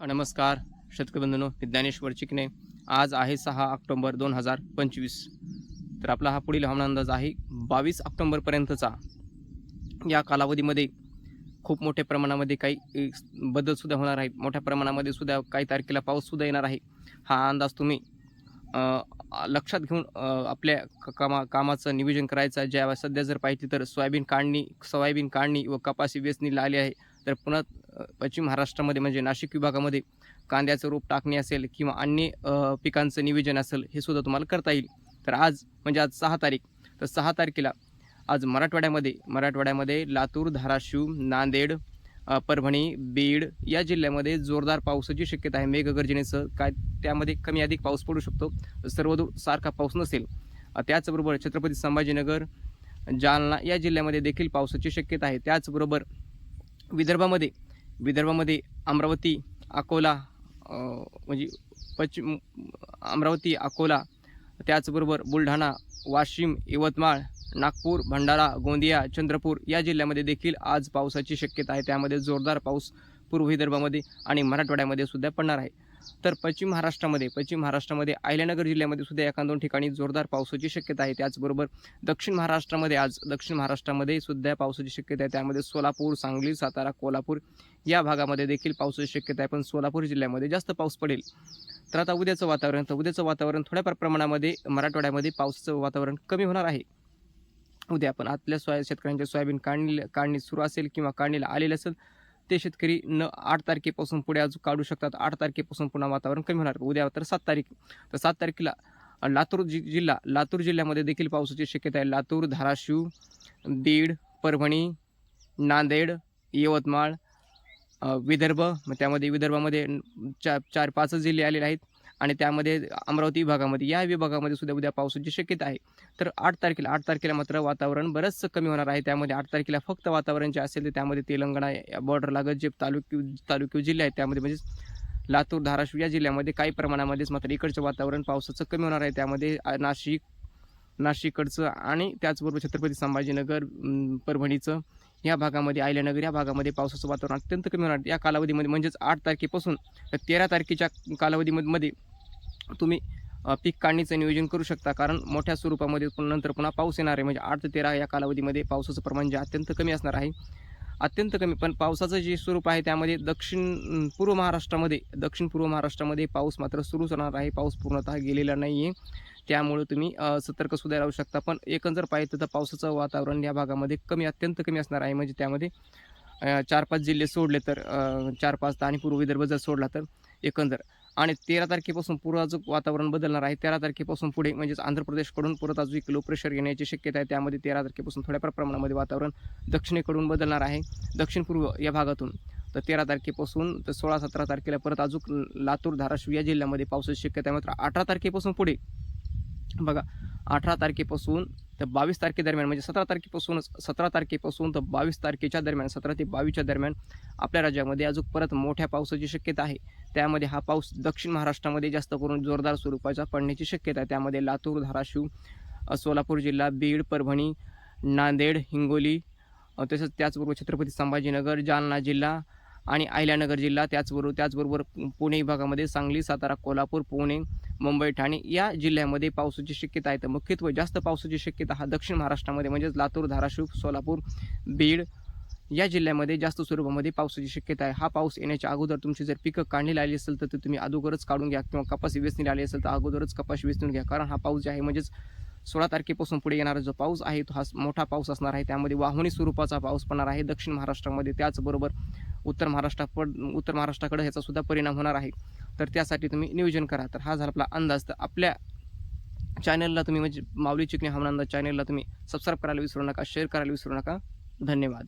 नमस्कार शेतकरी बंधूंनो मी ज्ञानेश्वर चिकणे आज आहे सहा ऑक्टोंबर दोन हजार पंचवीस. तर आपला हा पुढील हवामान अंदाज आहे बावीस ऑक्टोंबरपर्यंतचा या कालावधीमध्ये खूप मोठ्या प्रमाणामध्ये काही बदलसुद्धा होणार आहे. मोठ्या प्रमाणामध्ये सुद्धा काही तारखेला पाऊससुद्धा येणार आहे. हा अंदाज तुम्ही लक्षात घेऊन आपल्या क- कामा कामाचं नियोजन करायचं ज्या सध्या जर पाहिजे तर सोयाबीन काढणी सोयाबीन काढणी व कपाशी वेचणीला आली आहे. तर पुन्हा पश्चिम महाराष्ट्रामध्ये म्हणजे नाशिक विभागामध्ये कांद्याचं रोप टाकणे असेल किंवा अन्य पिकांचं नियोजन असेल हे सुद्धा तुम्हाला करता येईल. तर आज म्हणजे आज सहा तारीख तर सहा तारखेला आज मराठवाड्यामध्ये मराठवाड्यामध्ये लातूर धाराशिव नांदेड परभणी बीड या जिल्ह्यामध्ये जोरदार पावसाची शक्यता आहे. मेघगर्जनेसह काय त्यामध्ये कमी अधिक पाऊस पडू शकतो. सर्वदूर सारखा पाऊस नसेल. त्याचबरोबर छत्रपती संभाजीनगर जालना या जिल्ह्यामध्ये देखील पावसाची शक्यता आहे. त्याचबरोबर विदर्भामध्ये विदर्भामध्ये अमरावती अकोला म्हणजे पश्चिम अमरावती अकोला त्याचबरोबर बुलढाणा वाशिम यवतमाळ नागपूर भंडारा गोंदिया चंद्रपूर या जिल्ह्यामध्ये देखील आज पावसाची शक्यता आहे. त्यामध्ये जोरदार पाऊस पूर्व विदर्भामध्ये आणि मराठवाड्यामध्ये सुद्धा पडणार आहे. तर पश्चिम महाराष्ट्रामध्ये पश्चिम महाराष्ट्रामध्ये अहिल्यानगर जिल्ह्यामध्ये सुद्धा एका दोन ठिकाणी जोरदार पावसाची शक्यता आहे. त्याचबरोबर दक्षिण महाराष्ट्रामध्ये आज दक्षिण महाराष्ट्रामध्ये सुद्धा पावसाची शक्यता आहे. त्यामध्ये सोलापूर सांगली सातारा कोल्हापूर या भागामध्ये देखील पावसाची शक्यता आहे. पण सोलापूर जिल्ह्यामध्ये जास्त पाऊस पडेल. तर आता उद्याचं वातावरण तर उद्याचं वातावरण थोड्याफार प्रमाणामध्ये मराठवाड्यामध्ये पावसाचं वातावरण कमी होणार आहे. उद्या पण आतल्या सोया शेतकऱ्यांच्या सोयाबीन काढणी काढणी सुरू असेल किंवा काढणीला आलेली असेल ते शेतकरी न आठ तारखेपासून पुढे अजून काढू शकतात. आठ तारखेपासून पुन्हा वातावरण कमी होणार. उद्या तर सात तारीख. तर सात तारखेला लातूर जि जिल्हा लातूर जिल्ह्यामध्ये देखील पावसाची शक्यता आहे. लातूर धाराशिव बीड परभणी नांदेड यवतमाळ विदर्भ. मग त्यामध्ये विदर्भामध्ये चार चार पाचच जिल्हे आलेले आहेत. आणि त्यामध्ये अमरावती विभागामध्ये या विभागामध्ये सुद्धा उद्या पावसाची शक्यता आहे. तर आठ तारखेला आठ तारखेला मात्र वातावरण बरंचसं कमी होणार आहे. त्यामध्ये आठ तारखेला फक्त वातावरण जे असेल तर त्यामध्ये तेलंगणा बॉर्डर लागत जे तालुक्यू तालुक्यू जिल्हे आहेत. त्यामध्ये म्हणजेच लातूर धाराशिव या जिल्ह्यामध्ये काही प्रमाणामध्येच मात्र इकडचं वातावरण पावसाचं कमी होणार आहे. त्यामध्ये नाशिक नाशिककडचं आणि त्याचबरोबर छत्रपती संभाजीनगर परभणीचं या भागामध्ये आयल्यानगर या भागामध्ये पावसाचं वातावरण अत्यंत कमी होणार. या कालावधीमध्ये म्हणजेच आठ तारखेपासून तर तेरा तारखेच्या कालावधीमध्ये मध्ये तुम्ही पीक काढणीचं नियोजन करू शकता. कारण मोठ्या स्वरूपामध्ये पुन्हा नंतर पुन्हा पाऊस येणार आहे. म्हणजे आठ ते तेरा या कालावधीमध्ये पावसाचं प्रमाण जे अत्यंत कमी असणार आहे. अत्यंत कमी पण पावसाचं जे स्वरूप आहे त्यामध्ये दक्षिण पूर्व महाराष्ट्रामध्ये दक्षिण पूर्व महाराष्ट्रामध्ये पाऊस मात्र सुरूच होणार आहे. पाऊस पूर्णतः गेलेला नाही आहे त्यामुळे तुम्ही सतर्क सुद्धा राहू शकता. पण एकंदर पाहिजे तर पावसाचं वातावरण या भागामध्ये कमी अत्यंत कमी असणार आहे. म्हणजे त्यामध्ये चार पाच जिल्हे सोडले तर चार पाच आणि पूर्व विदर्भ जर सोडला तर एकंदर. आणि तेरा तारखेपासून पूर्व अजून वातावरण बदलणार आहे. तेरा तारखेपासून पुढे म्हणजेच आंध्र प्रदेशकडून परत अजून एक लो प्रेशर येण्याची शक्यता आहे. त्यामध्ये तेरा तारखेपासून थोड्याफार प्रमाणामध्ये वातावरण दक्षिणेकडून बदलणार आहे. दक्षिण पूर्व या भागातून. तर तेरा तारखेपासून तर सोळा सतरा तारखेला परत अजून लातूर धाराशिव या जिल्ह्यामध्ये पावसाची शक्यता आहे. मात्र अठरा तारखेपासून पुढे बघा अठरा तारखेपासून तर बावीस तारखेदरम्यान म्हणजे सतरा तारखेपासूनच सतरा तारखेपासून तर बावीस तारखेच्या दरम्यान सतरा ते बावीसच्या दरम्यान आपल्या राज्यामध्ये अजून परत मोठ्या पावसाची शक्यता आहे. त्यामध्ये हा पाऊस दक्षिण महाराष्ट्रामध्ये जास्त करून जोरदार स्वरूपाचा पडण्याची शक्यता आहे. त्यामध्ये लातूर धाराशिव सोलापूर जिल्हा बीड परभणी नांदेड हिंगोली तसंच तसेच त्याचबरोबर छत्रपती संभाजीनगर जालना जिल्हा आणि अहिल्यानगर जिल्हा त्याचबरोबर त्याचबरोबर पुणे विभागामध्ये सांगली सातारा कोल्हापूर पुणे मुंबई ठाणे या जिल्ह्यामध्ये पावसाची शक्यता आहे. तर मुख्यत्वे जास्त पावसाची शक्यता हा दक्षिण महाराष्ट्रामध्ये म्हणजेच लातूर धाराशिव सोलापूर बीड या जिल्ह्यामध्ये जास्त स्वरूपामध्ये पावसाची शक्यता आहे. हा पाऊस येण्याच्या अगोदर तुमची जर पिकं काढणी आली असेल तर ते तुम्ही अगोदरच काढून घ्या किंवा कपाशी वेचणीला आली असेल तर अगोदरच कपाशी वेचून घ्या. कारण हा पाऊस जे आहे म्हणजेच सोळा तारखेपासून पुढे येणारा जो पाऊस आहे तो हा मोठा पाऊस असणार आहे. त्यामध्ये वाहुनी स्वरूपाचा पाऊस पडणार आहे. दक्षिण महाराष्ट्रामध्ये त्याचबरोबर उत्तर महाराष्ट्रापड उत्तर महाराष्ट्राकडे ह्याचा सुद्धा परिणाम होणार आहे. तर त्यासाठी तुम्ही नियोजन करा. तर हा झाला आपला अंदाज. तर आपल्या चॅनलला तुम्ही म्हणजे माऊली चिकणी हवामान अंदाज चॅनलला तुम्ही सबस्क्राईब करायला विसरू नका शेअर करायला विसरू नका. धन्यवाद.